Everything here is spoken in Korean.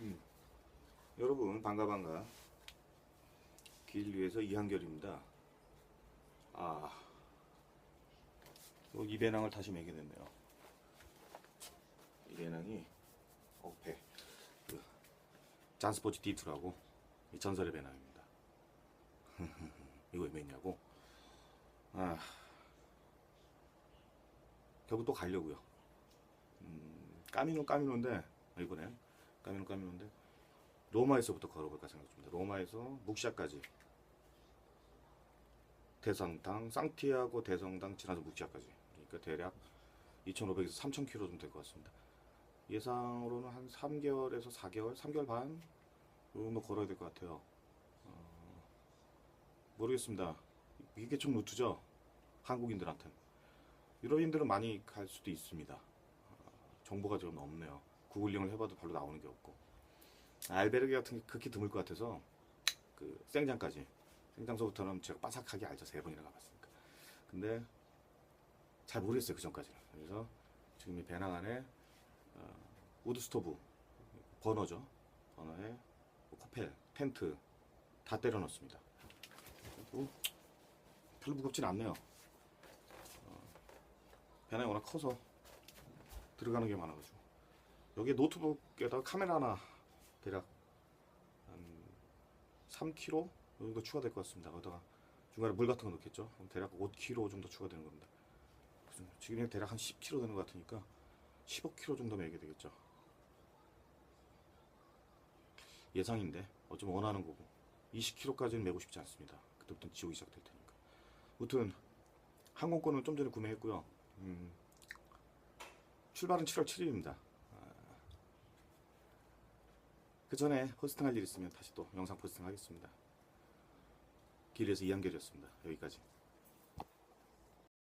음. 여러분 반가 반가. 길 위에서 이한결입니다. 아, 또이 배낭을 다시 매게 됐네요. 이 배낭이 어, 배 그, 잔스포츠 D2라고 이 전설의 배낭입니다. 이거 왜 맸냐고? 아. 결국 또 가려고요. 음, 까미노 까미노인데 이번에 까미노 까미노인데 로마에서부터 걸어볼까 생각 중입니다. 로마에서 묵시아까지 대성당, 상티아고 대성당 지나서 묵시아까지 그러니까 대략 2,500에서 3,000km 정도 될것 같습니다. 예상으로는 한 3개월에서 4개월, 3개월 반 정도 걸어야 될 것 같아요. 어, 모르겠습니다. 이게 좀 루트죠? 한국인들한테는. 유럽인들은 많이 갈 수도 있습니다. 어, 정보가 좀 없네요. 구글링을 해봐도 별로 나오는 게 없고. 알베르게 같은 게 극히 드물 것 같아서 그 생장까지. 생장소부터는 제가 빠삭하게 알죠. 세 번이나 가봤으니까. 근데 잘 모르겠어요 그 전까지는. 그래서 지금 이 배낭 안에 어, 우드 스토브 버너죠. 버너에 뭐 코펠 텐트 다 때려 넣습니다. 그리고 별로 무겁진 않네요. 어, 배낭이 워낙 커서 들어가는 게 많아가지고 여기에 노트북에다가 카메라 하나 대략 한 3kg 정도 추가될 것 같습니다. 거기다가 중간에 물 같은 거 넣겠죠. 대략 5kg 정도 추가되는 겁니다. 지금 대략 한 10kg 되는 것 같으니까 15kg 정도 매게 되겠죠. 예상인데 어쩌면 원하는 거고 20kg까지는 매고 싶지 않습니다. 그때부터 지옥이 시작될 테니까. 아무튼 항공권을 좀 전에 구매했고요. 음, 출발은 7월 7일입니다. 그 전에 포스팅 할 일 있으면 다시 또 영상 포스팅 하겠습니다. 길에서 이한결이었습니다. 여기까지.